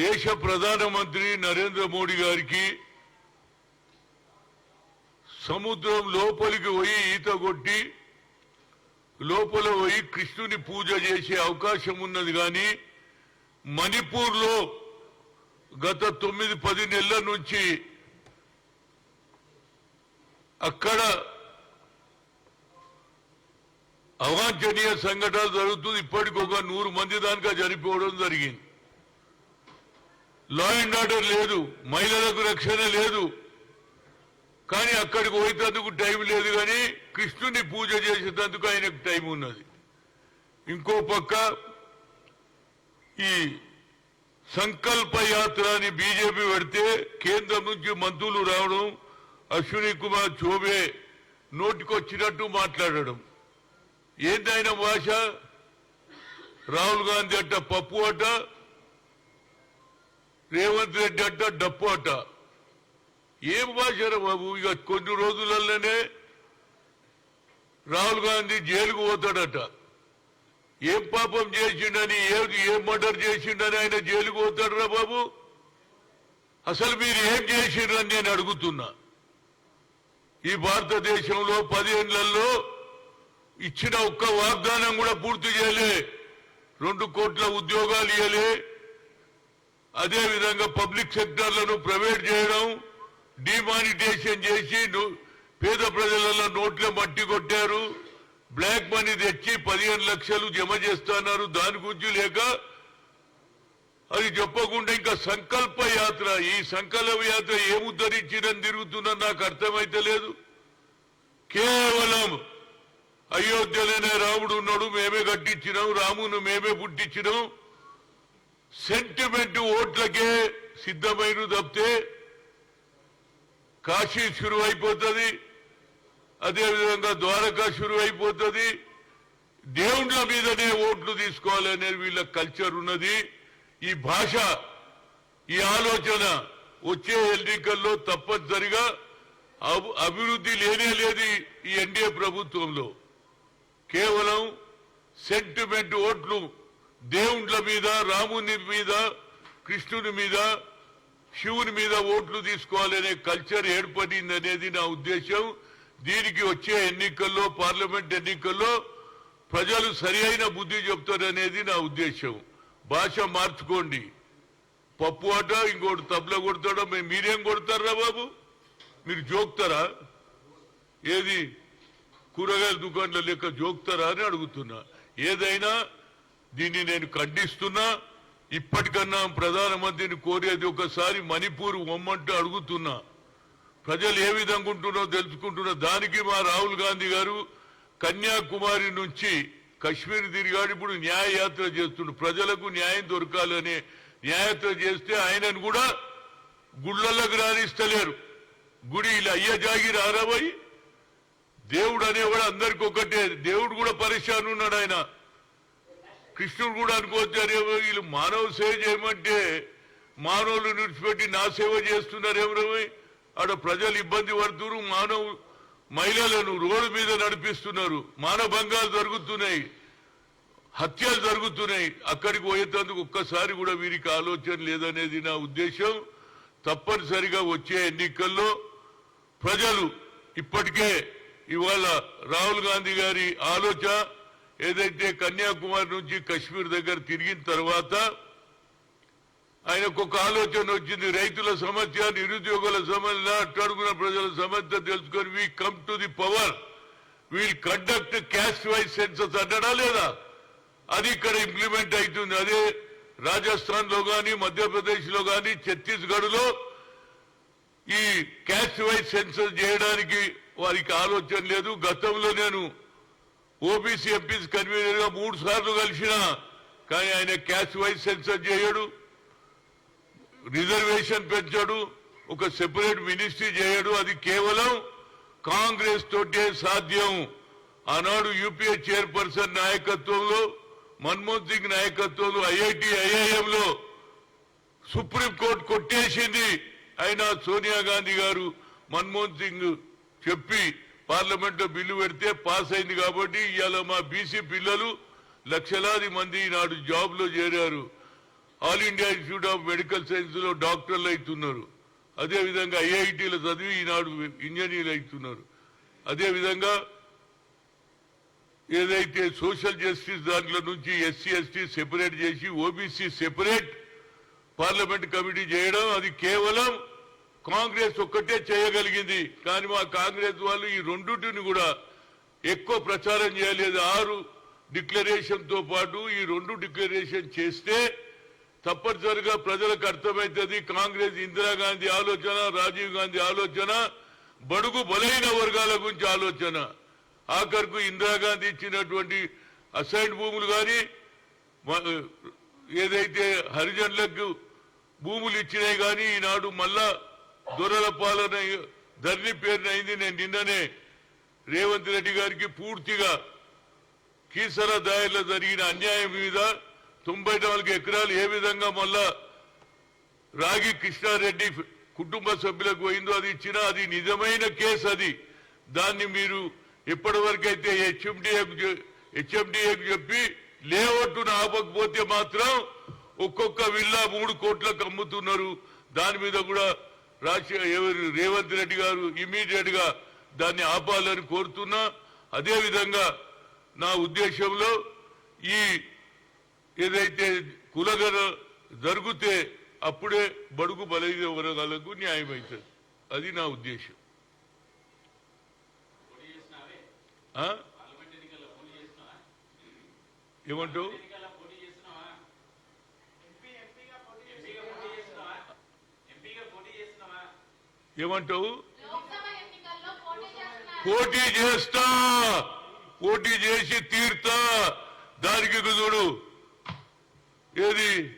దేశ ప్రధానమంత్రి నరేంద్ర మోడీ గారికి సముద్రం లోపలికి పోయి ఈత కొట్టి లోపల పోయి కృష్ణుని పూజ చేసే అవకాశం ఉన్నది కానీ మణిపూర్లో గత తొమ్మిది పది నెలల నుంచి అక్కడ అవాంఛనీయ సంఘటనలు జరుగుతుంది. ఇప్పటికొక నూరు మంది దానికా చనిపోవడం జరిగింది. లా అండ్ ఆర్డర్ లేదు మహిళలకు రక్షణ లేదు. కానీ అక్కడికి పోయేటందుకు టైం లేదు కానీ కృష్ణుని పూజ చేసేటందుకు ఆయనకు టైం ఉన్నది. ఇంకో పక్క ఈ సంకల్ప యాత్ర అని బీజేపీ పెడితే కేంద్రం నుంచి మంత్రులు రావడం అశ్విని కుమార్ చౌబే నోటికొచ్చినట్టు మాట్లాడడం. ఏందైనా భాష రాహుల్ గాంధీ అట్ట పప్పు అట్ట రేవంత్ రెడ్డి అట్ట డప్పు అట. ఏం భాషరా బాబు? ఇక కొన్ని రోజులలోనే రాహుల్ గాంధీ జైలుకు పోతాడట. ఏం పాపం చేసిండని ఏది ఏం మర్డర్ చేసిండని ఆయన జైలుకు పోతాడురా బాబు? అసలు మీరు ఏం చేసిండ్రని నేను అడుగుతున్నా. ఈ భారతదేశంలో పదిహేనులలో ఇచ్చిన ఒక్క వాగ్దానం కూడా పూర్తి చేయలే. రెండు కోట్ల ఉద్యోగాలు ఇవ్వలే అదే విధంగా పబ్లిక్ సెక్టార్లను ప్రైవేట్ చేయడం డిమానిటేషన్ చేసి పేద ప్రజలలో నోట్ల మట్టి కొట్టారు. బ్లాక్ మనీ తెచ్చి పదిహేను లక్షలు జమ చేస్తున్నారు. దాని గురించి లేక అది చెప్పకుండా ఇంకా సంకల్ప యాత్ర ఈ సంకల్ప యాత్ర ఏముద్ధరించిందని తిరుగుతుందని నాకు అర్థమైతే లేదు. కేవలం అయోధ్యలోనే రాముడు ఉన్నాడు మేమే కట్టించినాం రామును మేమే పుట్టించినాం. సెంటిమెంట్ ఓట్లకే సిద్ధమైన తప్పితే కాశీ షురు అయిపోతుంది అదేవిధంగా ద్వారకా షురు అయిపోతుంది దేవుళ్ళ మీదనే ఓట్లు తీసుకోవాలనే వీళ్ళ కల్చర్ ఉన్నది. ఈ భాష ఈ ఆలోచన వచ్చే ఎన్నికల్లో తప్పనిసరిగా అభి- అభివృద్ధి లేనే లేదు ఈ- ఈ ఎన్డీఏ ప్రభుత్వంలో. కేవలం సెంటిమెంట్ ఓట్లు దేవుండ్ల మీద రాముని మీద కృష్ణుని మీద శివుని మీద ఓట్లు తీసుకోవాలనే కల్చర్ ఏర్పడింది అనేది నా ఉద్దేశం. దీనికి వచ్చే ఎన్నికల్లో పార్లమెంట్ ఎన్నికల్లో ప్రజలు సరి అయిన బుద్ధి చెప్తారనేది నా ఉద్దేశం. భాష మార్చుకోండి. పప్పు ఆట ఇంకోటి తబల కొడతాడో? మీరేం కొడతారా బాబు? మీరు జోక్తారా? ఏది? కూరగాయల దుకాణాల లెక్క జోక్తారా అని అడుగుతున్నా. ఏదైనా దీన్ని నేను ఖండిస్తున్నా. ఇప్పటికన్నా ప్రధానమంత్రిని కోరేది ఒకసారి మణిపూర్ ఒమ్మంటూ అడుగుతున్నా. ప్రజలు ఏ విధంగా ఉంటున్నో తెలుసుకుంటున్నా దానికి మా రాహుల్ గాంధీ గారు కన్యాకుమారి నుంచి కశ్మీర్ తిరిగాడు. ఇప్పుడు న్యాయయాత్ర చేస్తుండు. ప్రజలకు న్యాయం దొరకాలని న్యాయయాత్ర చేస్తే ఆయనను కూడా గుళ్ళలకు రాణిస్తలేరు గుడి ఇలా అయ్య జాగి రారాబోయి దేవుడు అనేవాడు అందరికి ఒకటే. దేవుడు కూడా పరిశాన్ ఉన్నాడు ఆయన. కృష్ణుడు కూడా అనుకోవచ్చారేమో వీళ్ళు మానవ సేవ చేయమంటే మానవులు నిడిచిపెట్టి నా సేవ చేస్తున్నారేమో ఆడ ప్రజలు ఇబ్బంది పడుతున్నారు మానవ మహిళలను రోడ్డు మీద నడిపిస్తున్నారు మానభంగాలు జరుగుతున్నాయి హత్యలు జరుగుతున్నాయి. అక్కడికి పోయేటందుకు ఒక్కసారి కూడా వీరికి ఆలోచన లేదనేది నా ఉద్దేశం. తప్పనిసరిగా వచ్చే ఎన్నికల్లో ప్రజలు ఇప్పటికే ఇవాళ రాహుల్ గాంధీ గారి ఆలోచన ఏదైతే కన్యాకుమారి నుంచి కశ్మీర్ దగ్గర తిరిగిన తర్వాత ఆయనకు ఒక ఆలోచన వచ్చింది రైతుల సమస్య నిరుద్యోగుల సమస్య అట్టడుగున ప్రజల సమస్య తెలుసుకొని we come to the power we'll conduct caste wise census అన్నడా లేదా? అది ఇక్కడ ఇంప్లిమెంట్ అవుతుంది. అదే రాజస్థాన్లో గాని మధ్యప్రదేశ్లో గాని ఛత్తీస్గఢ్లో ఈ క్యాస్ట్ వైజ్ సెన్సస్ చేయడానికి వారికి ఆలోచన లేదు. గతంలో నేను ఓబీసీ ఎంపీస్ కన్వీనర్గా మూడు సార్లు కలిసిన కానీ ఆయన క్యాష్ వైజ్ సెన్సర్ చేయడు రిజర్వేషన్ పెంచడు ఒక సెపరేట్ మినిస్ట్రీ చేయడు. అది కేవలం కాంగ్రెస్ తోటే సాధ్యం. ఆనాడు యూపీఏ చైర్పర్సన్ నాయకత్వంలో మన్మోహన్ సింగ్ నాయకత్వంలో ఐఐటి ఐఐఎంలో సుప్రీంకోర్టు కొట్టేసింది. అయినా సోనియా గాంధీ గారు మన్మోహన్ సింగ్ చెప్పి పార్లమెంట్లో బిల్లు పెడితే పాస్ అయింది కాబట్టి ఇవాళ మా బీసీ పిల్లలు లక్షలాది మంది ఈనాడు జాబ్లో చేరారు. All India Institute of Medical సైన్స్లో డాక్టర్లు అవుతున్నారు. అదేవిధంగా ఐఐటీలో చదివి ఈనాడు ఇంజనీర్లు అవుతున్నారు. అదేవిధంగా ఏదైతే సోషల్ జస్టిస్ దాంట్లో నుంచి S C S T separate చేసి O B C separate parliament committee చేయడం అది కేవలం కాంగ్రెస్ ఒక్కటే చేయగలిగింది కానీ మా కాంగ్రెస్ వాళ్ళు ఈ రెండుటిని కూడా ఎక్కువ ప్రచారం చేయలేదు. ఆరు డిక్లరేషన్తో పాటు ఈ రెండు డిక్లరేషన్ చేస్తే తప్పనిసరిగా ప్రజలకు అర్థమవుతుంది. కాంగ్రెస్ ఇందిరాగాంధీ ఆలోచన రాజీవ్ గాంధీ ఆలోచన బడుగు బలైన వర్గాల గురించి ఆలోచన. ఆఖరుకు ఇందిరాగాంధీ ఇచ్చినటువంటి అసైన్ భూములు కానీ ఏదైతే హరిజనులకు భూములు ఇచ్చినాయి కానీ ఈనాడు మళ్ళా దొరల పాలన ధరణి పేరున అయింది. నేను నిన్ననే రేవంత్ రెడ్డి గారికి పూర్తిగా కీసర దాయర్లో జరిగిన అన్యాయం మీద తొంభై నాలుగు ఎకరాలు ఏ విధంగా మళ్ళా రాగి కృష్ణారెడ్డి కుటుంబ సభ్యులకు పోయిందో అది ఇచ్చినా అది నిజమైన కేసు అది. దాన్ని మీరు ఎప్పటి వరకైతే హెచ్ఎండిఏకు హెచ్ఎండిఏకు చెప్పి లేఅవుట్ను ఆపకపోతే మాత్రం ఒక్కొక్క విల్లా మూడు కోట్లకు అమ్ముతున్నారు. దాని మీద కూడా ఎవరు రేవంత్ రెడ్డి గారు ఇమీడియట్గా దాన్ని ఆపాలని కోరుతున్నా అదే విధంగా నా ఉద్దేశంలో ఈ ఏదైతే కులగన జరిగితే అప్పుడే బడుగు బలైన వర్గాలకు న్యాయం అవుతుంది. అది నా ఉద్దేశం? ఏమంటావు? ఏమంటావు? పోటీ చేస్తా. పోటీ చేసి తీర్తా. దానికి చూడు. ఏది?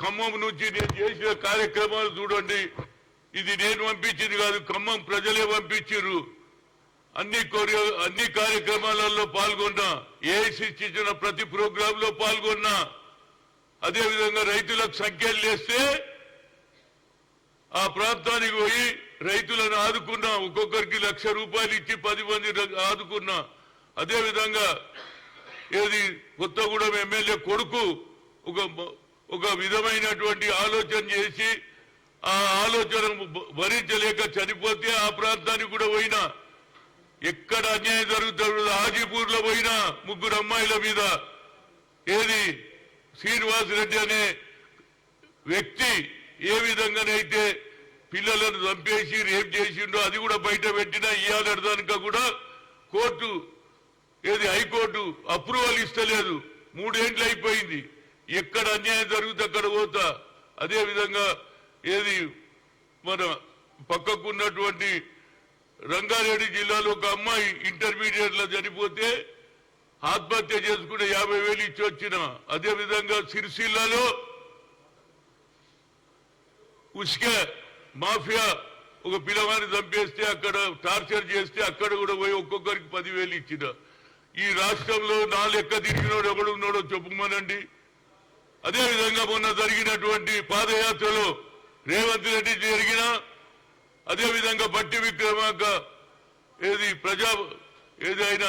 ఖమ్మం నుంచి నేను చేసిన కార్యక్రమాలు చూడండి. ఇది నేను పంపించింది కాదు ఖమ్మం ప్రజలే పంపించారు అన్ని కొరియో అన్ని కార్యక్రమాలలో పాల్గొన్నా. ఏఐసిసి ఇచ్చిన ప్రతి ప్రోగ్రామ్లో పాల్గొన్నా. అదే విధంగా రైతులకు సంఖ్యలు లేస్తే ఆ ప్రాంతానికి పోయి రైతులను ఆదుకున్నా ఒక్కొక్కరికి లక్ష రూపాయలు ఇచ్చి పది మంది ఆదుకున్నా. అదే విధంగా ఏది కొత్తగూడెం ఎమ్మెల్యే కొడుకు ఒక ఒక విధమైనటువంటి ఆలోచన చేసి ఆ ఆలోచన భరించలేక చనిపోతే ఆ ప్రాంతానికి కూడా పోయినా. ఎక్కడ అన్యాయం జరుగుతుంది హాజీపూర్లో పోయినా ముగ్గురు అమ్మాయిల మీద. ఏది శ్రీనివాస్ రెడ్డి అనే వ్యక్తి ఏ విధంగానైతే పిల్లలను చంపేసి రేప్ చేసిండో అది కూడా బయట పెట్టినా ఇయ్యాలడదానిక కూడా కోర్టు ఏది హైకోర్టు అప్రూవల్ ఇస్తలేదు. మూడేండ్లు అయిపోయింది. ఎక్కడ అన్యాయం జరిగితే అక్కడ పోతా. అదేవిధంగా ఏది మన పక్కకున్నటువంటి రంగారెడ్డి జిల్లాలో ఒక అమ్మాయి ఇంటర్మీడియట్లో చనిపోతే ఆత్మహత్య చేసుకునే యాభై వేలు ఇచ్చి వచ్చిన. అదేవిధంగా సిరిసిల్లాలో సిరిసిల్లలో మాఫియా ఒక పిల్లవాడిని చంపేస్తే అక్కడ టార్చర్ చేస్తే అక్కడ కూడా పోయి ఒక్కొక్కరికి పదివేలు ఇచ్చిన. ఈ రాష్ట్రంలో నా లెక్క తిరిగినోడు ఎవడు చెప్పుమనండి అదే విధంగా మొన్న జరిగినటువంటి పాదయాత్రలో రేవంత్ రెడ్డి జరిగిన అదే విధంగా బట్టి విక్రమాక ఏది ప్రజా ఏదైనా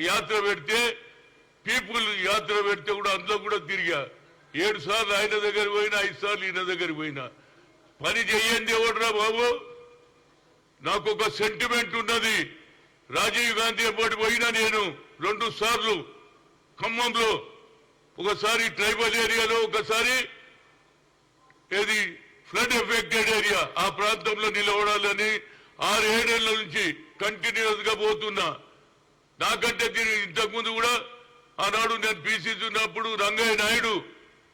యాత్ర పెడితే పీపుల్ యాత్ర పెడితే కూడా అందులో కూడా తిరిగా. ఏడు సార్లు ఆయన దగ్గర పోయినా ఐదు సార్లు ఈయన దగ్గర పోయినా. పని చెయ్యండి ఎవడరా బాబు? నాకు ఒక సెంటిమెంట్ ఉన్నది. రాజీవ్ గాంధీ ఎప్పటి పోయినా నేను రెండు సార్లు ఖమ్మంలో ఒకసారి ట్రైబల్ ఏరియాలో ఒకసారి ఏది ఫ్లడ్ ఎఫెక్టెడ్ ఏరియా ఆ ప్రాంతంలో నిలబడాలని ఆరేడేళ్ళ నుంచి కంటిన్యూస్గా పోతున్నా. నాకంటే ఇంతకుముందు కూడా ఆనాడు నేను పీసీసీ ఉన్నప్పుడు రంగయ్య నాయుడు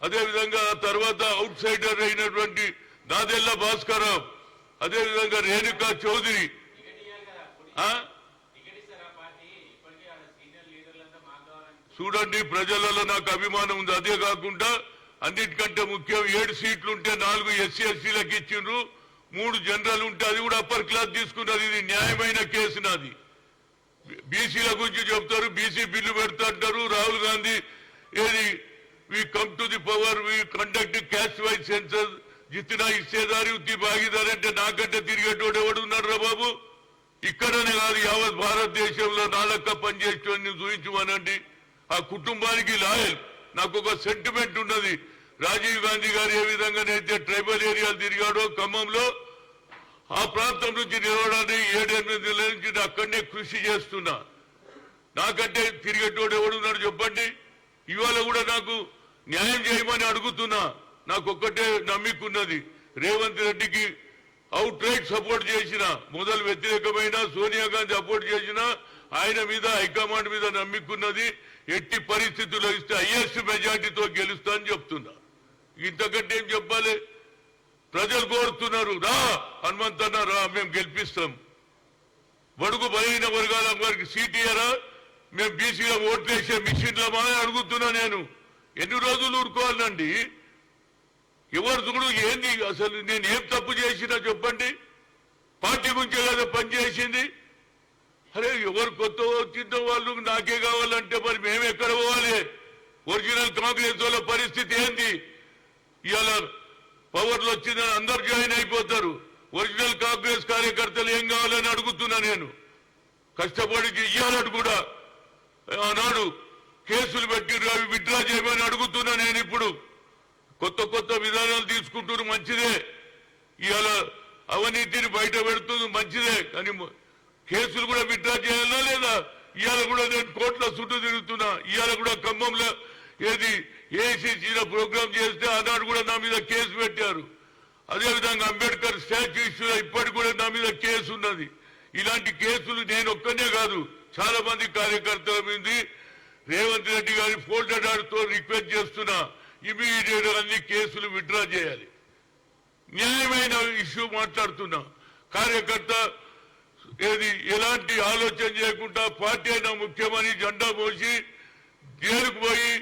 అదేవిధంగా ఆ తర్వాత అవుట్ సైడర్ అయినటువంటి నాదెల్ల భాస్కరరావు అదే విధంగా రేణుకా చౌదరి? చూడండి ప్రజలలో నాకు అభిమానం ఉంది. అదే కాకుండా అన్నిటికంటే ముఖ్యం ఏడు సీట్లు ఉంటే నాలుగు ఎస్సీ ఎస్సీలకు ఇచ్చిండ్రు మూడు జనరల్ ఉంటే అది కూడా అప్పర్ క్లాస్ తీసుకున్నది. ఇది న్యాయమైన కేసు నాది. బీసీల గురించి చెప్తారు బీసీ బిల్లు పెడతాంటారు. రాహుల్ గాంధీ ఏది we come to the power we conduct caste wise census జిత్తినా ఇచ్చేదారి ఉత్తి భాగీదారి అంటే నాకంటే తిరిగేటోడు ఎవడు ఉన్నాడు బాబు? ఇక్కడనే కాదు యావత్ భారతదేశంలో నాలక్క పనిచేసేవాడిని చూపించమనండి ఆ కుటుంబానికి లాయల్ నాకు ఒక సెంటిమెంట్ ఉన్నది. రాజీవ్ గాంధీ గారు ఏ విధంగానైతే ట్రైబల్ ఏరియాలు తిరిగాడో ఖమ్మంలో ఆ ప్రాంతం నుంచి నిలవడానికి ఏడెనిమిది నెలల నుంచి అక్కడనే కృషి చేస్తున్నా. నాకంటే తిరిగేటోడు ఎవడున్నాడు చెప్పండి? ఇవాళ కూడా నాకు న్యాయం చేయమని అడుగుతున్నా. నాకు ఒక్కటే నమ్మికున్నది రేవంత్ రెడ్డికి అవుట్ రైట్ సపోర్ట్ చేసిన మొదలు వ్యతిరేకమైన సోనియా గాంధీ సపోర్ట్ చేసిన ఆయన మీద హైకమాండ్ మీద నమ్మికున్నది ఎట్టి పరిస్థితుల్లో ఇస్తే హైయెస్ట్ మెజార్టీతో గెలుస్తా అని చెప్తున్నా. ఇంతకంటే ఏం చెప్పాలి? ప్రజలు కోరుతున్నారు రా హనుమంతన్న రా మేము గెలిపిస్తాం. బడుగు బలహీన వర్గాల వారికి సీట్ ఇయ్యరా? మేము బీసీలో ఓట్లేసే మిషన్లమా అని అడుగుతున్నా నేను. ఎన్ని రోజులు ఊరుకోవాలండి? ఎవరు చూడు ఏంది? అసలు నేను ఏం తప్పు చేసినా చెప్పండి. పార్టీ గురించి కదా పనిచేసింది అరే ఎవరు కొత్త వచ్చిన వాళ్ళు నాకే కావాలంటే మరి మేము ఎక్కడ పోవాలి? ఒరిజినల్ కాంగ్రెస్ వాళ్ళ పరిస్థితి ఏంది? ఇవాళ పవర్లు వచ్చిందని అందరు జాయిన్ అయిపోతారు. ఒరిజినల్ కాంగ్రెస్ కార్యకర్తలు ఏం కావాలని అడుగుతున్నా నేను. కష్టపడి ఇయ్యాలని కూడా. ఆనాడు కేసులు పెట్టి అవి విత్డ్రా చేయమని అడుగుతున్నా నేను ఇప్పుడు. కొత్త కొత్త విధానాలు తీసుకుంటున్నారు మంచిదే. ఇవాళ అవినీతిని బయట పెడుతుంది మంచిదే. కానీ కేసులు కూడా విత్డ్రా చేయాలా లేదా? ఇవాళ కూడా నేను కోట్ల చుట్టూ తిరుగుతున్నా. ఇవాళ కూడా ఖమ్మంలో ఏది ఏసీసీలో ప్రోగ్రామ్ చేస్తే ఆనాడు కూడా నా మీద కేసు పెట్టారు. అదేవిధంగా అంబేద్కర్ స్టాచ్యూ ఇష్యూలో ఇప్పటికి కూడా నా మీద కేసు ఉన్నది. ఇలాంటి కేసులు నేను ఒక్కనే కాదు చాలా మంది కార్యకర్తల మీద రేవంత్ రెడ్డి గారి ఫోల్డర్తో రిక్వెస్ట్ చేస్తున్నా. ఇమీడియట్ అన్ని కేసులు విత్డ్రా చేయాలి. న్యాయమైన ఇష్యూ మాట్లాడుతున్నా. కార్యకర్త ఏది ఎలాంటి ఆలోచన చేయకుండా పార్టీ అయినా ముఖ్యమని జెండా పోసి జైలుకు పోయి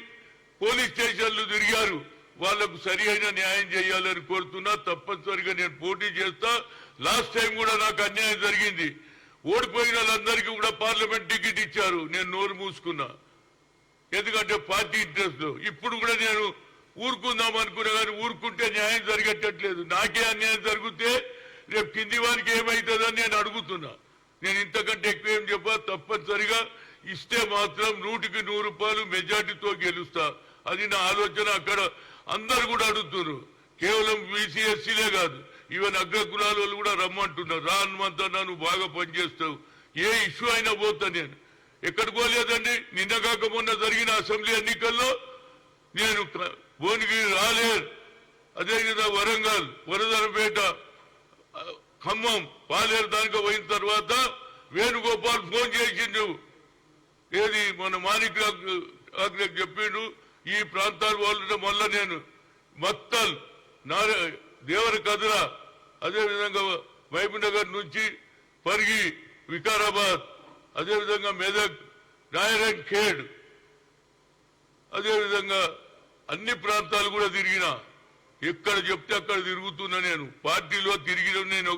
పోలీస్ స్టేషన్లు తిరిగారు. వాళ్ళకు సరి న్యాయం చేయాలని కోరుతున్నా తప్పనిసరిగా నేను పోటీ చేస్తా. లాస్ట్ టైం కూడా నాకు అన్యాయం జరిగింది. ఓడిపోయిన వాళ్ళందరికీ కూడా పార్లమెంట్ టికెట్ ఇచ్చారు. నేను నోరు మూసుకున్నా. ఎందుకంటే పార్టీ ఇంట్రెస్ట్. ఇప్పుడు కూడా నేను ఊరుకుందాం అనుకున్నా కానీ ఊరుకుంటే న్యాయం జరిగేటట్లేదు. నాకే అన్యాయం జరిగితే రేపు కింది వారికి ఏమవుతుందని నేను అడుగుతున్నా. నేను ఇంతకంటే ఎక్కువ ఏం చెప్పా? తప్పనిసరిగా ఇస్తే మాత్రం నూటికి నూరు రూపాయలు మెజార్టీతో గెలుస్తా. అది నా ఆలోచన. అక్కడ అందరు కూడా అడుగుతున్నారు. కేవలం బీసీఎస్సీలే కాదు ఈవెన్ అగ్ర కులాల వాళ్ళు కూడా రమ్మంటున్నారు. రా హనుమంతన్నా నువ్వు బాగా పనిచేస్తావు. ఏ ఇష్యూ అయినా పోతా నేను. ఎక్కడికోలేదండి నిన్న కాక మొన్న జరిగిన అసెంబ్లీ ఎన్నికల్లో నేను భువనగిరి రాలేరు అదేవిధంగా వరంగల్ వరదనపేట ఖమ్మం పాలేరు దానికి పోయిన తర్వాత వేణుగోపాల్ ఫోన్ చేసిండు. ఏది మన మాణిక్ చెప్పిండు ఈ ప్రాంతాల వాళ్ళు మళ్ళా నేను మత్తల్ నార దేవర కదుర అదేవిధంగా మహబూబ్నగర్ నుంచి పరిగి వికారాబాద్ అదేవిధంగా మెదక్ నాయరన్ ఖేడ్ అదేవిధంగా అన్ని ప్రాంతాలు కూడా తిరిగిన ఎక్కడ చెప్తే అక్కడ తిరుగుతున్నా నేను. పార్టీలో తిరిగిన నేను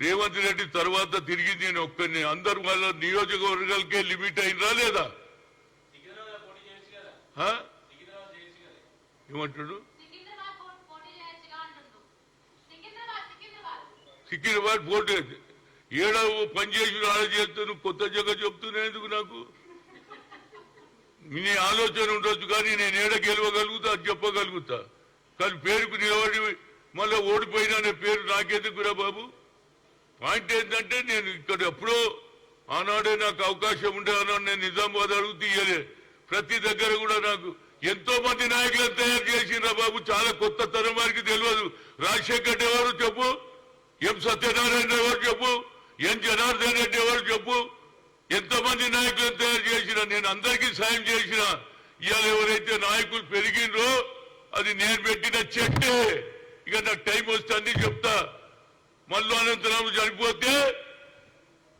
రేవంత్ రెడ్డి తర్వాత తిరిగి నేను ఒక్కరిని అందరు వాళ్ళ నియోజకవర్గాలకే లిమిట్ అయినరా లేదా? ఏమంటాడు? సికింద్రాబాద్ పోటీ చేయొచ్చుగా అంటుండు. సికింద్రాబాద్ సికింద్రాబాద్. సికింద్రాబాద్ పోటీ. ఏడో పని చేసి ఆడ చేస్తే నువ్వు కొత్త జగ చెప్తున్నా ఎందుకు నాకు? నీ ఆలోచన ఉండొచ్చు కానీ నేను ఏడ గెలవగలుగుతా అది చెప్పగలుగుతా. కానీ పేరుకు నిలబడి మళ్ళీ ఓడిపోయినా అనే పేరు నాకెందుకురా బాబు? పాయింట్ ఏంటంటే నేను ఇక్కడ ఎప్పుడో ఆనాడే నాకు అవకాశం ఉండే నేను నిజామాబాద్ అడుగుతూ ఇయ్యలే. ప్రతి దగ్గర కూడా నాకు ఎంతో మంది నాయకులను తయారు చేసిండ్రా బాబు. చాలా కొత్త తరం వారికి తెలియదు. రాజశేఖర్ రెడ్డి ఎవరు చెప్పు? ఎం సత్యనారాయణ ఎవరు చెప్పు? ఎం జనార్దన్ రెడ్డి ఎవరు చెప్పు ఎంతమంది నాయకులను తయారు చేసిన నేను అందరికీ సాయం చేసిన ఇవాళ ఎవరైతే నాయకులు పెరిగిండ్రో అది నేను పెట్టిన చెట్టే. ఇక నాకు టైం వస్తే అన్ని చెప్తా. మల్లు అనంతరాము చనిపోతే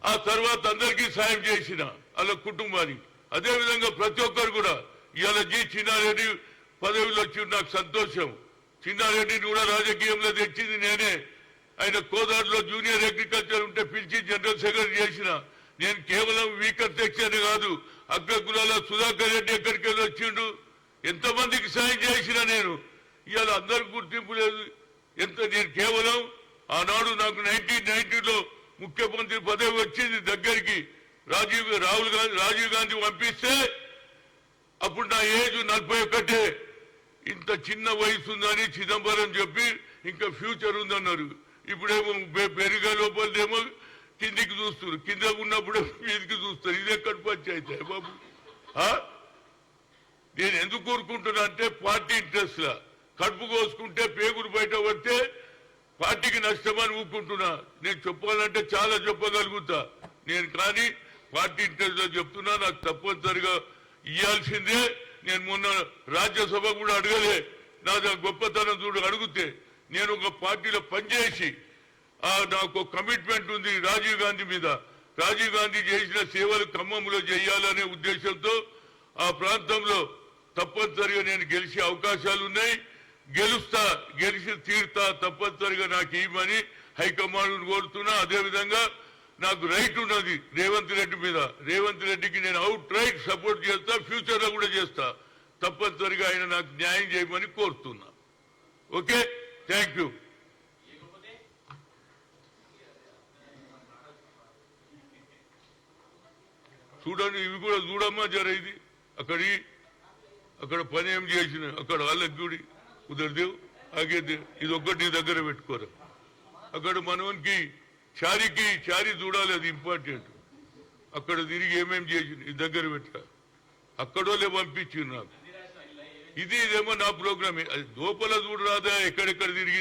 ఆ తర్వాత అందరికీ సాయం చేసిన వాళ్ళ కుటుంబానికి. అదే విధంగా ప్రతి ఒక్కరు కూడా ఇవాళ జి చిన్నారెడ్డి పదవిలో వచ్చి నాకు సంతోషం. చిన్నారెడ్డిని కూడా రాజకీయంలో తెచ్చింది నేనే. ఆయన కోదాడులో జూనియర్ అగ్రికల్చర్ ఉంటే పిలిచి జనరల్ సెక్రటరీ చేసిన. నేను కేవలం వీకర్ సెక్షన్ కాదు అగ్ర కులాల సుధాకర్ రెడ్డి ఎక్కడికి వెళ్ళి వచ్చిండు ఎంతమందికి సాయం చేసిన నేను? ఇవాళ అందరికి గుర్తింపు లేదు. ఎంత నేను కేవలం ఆనాడు నాకు నైన్టీన్ నైన్టీలో ముఖ్యమంత్రి పదవి వచ్చింది దగ్గరికి రాజీవ్ రాహుల్ గాంధీ రాజీవ్ గాంధీ పంపిస్తే అప్పుడు నా ఏజ్ నలభై ఒకటే. ఇంత చిన్న వయసు ఉందని చిదంబరం చెప్పి ఇంకా ఫ్యూచర్ ఉందన్నారు. ఇప్పుడేమో పెరిగే లోపలదేమో కిందికి చూస్తున్నారు. కింద ఉన్నప్పుడు మీదికి చూస్తారు. ఇది ఎక్కడ పంచాయితీ బాబు? ఆ? నేను ఎందుకు కోరుకుంటున్నా అంటే పార్టీ ఇంట్రెస్ట్ లా. కడుపు కోసుకుంటే పేగులు బయట పడితే పార్టీకి నష్టమని ఊరుకుంటున్నా నేను చెప్పాలంటే చాలా చెప్పగలుగుతా. నేను కానీ పార్టీ ఇంట్రెస్ట్లో చెప్తున్నా. నాకు తప్పనిసరిగా ఇయ్యాల్సిందే. నేను మొన్న రాజ్యసభ కూడా అడగలే. నా గొప్పతనం చూడు అడిగితే. నేను ఒక పార్టీలో పనిచేసి నాకు కమిట్మెంట్ ఉంది రాజీవ్ గాంధీ మీద. రాజీవ్ గాంధీ చేసిన సేవలు ఖమ్మంలో చేయాలనే ఉద్దేశంతో ఆ ప్రాంతంలో తప్పనిసరిగా నేను గెలిచే అవకాశాలు ఉన్నాయి. గెలుస్తా గెలిచి తీరుతా తప్పనిసరిగా నాకు ఇవ్వమని హైకమాండ్ కోరుతున్నా. అదేవిధంగా నాకు రైట్ ఉన్నది రేవంత్ రెడ్డి మీద. రేవంత్ రెడ్డికి నేను అవుట్ రైట్ సపోర్ట్ చేస్తా ఫ్యూచర్లో కూడా చేస్తా. తప్పనిసరిగా ఆయన నాకు న్యాయం చేయమని కోరుతున్నా. ఓకే థ్యాంక్ చూడండి ఇవి కూడా చూడమ్మా జర ఇది. అక్కడి అక్కడ పని ఏం చేసిన? అక్కడ వాళ్ళకి గుడి కుదరదేవు ఆగేది ఇది ఒక్కటి నీ దగ్గర పెట్టుకోరా. అక్కడ మనవనికి చారికి చారి చూడాలి అది ఇంపార్టెంట్ అక్కడ తిరిగి ఏమేం చేసిన? ఇది దగ్గర పెట్టా. అక్కడోళ్ళే పంపించింది నాకు. ఇది ఇదేమో నా ప్రోగ్రామ్. అది లోపల చూడరాదా? ఎక్కడెక్కడ తిరిగి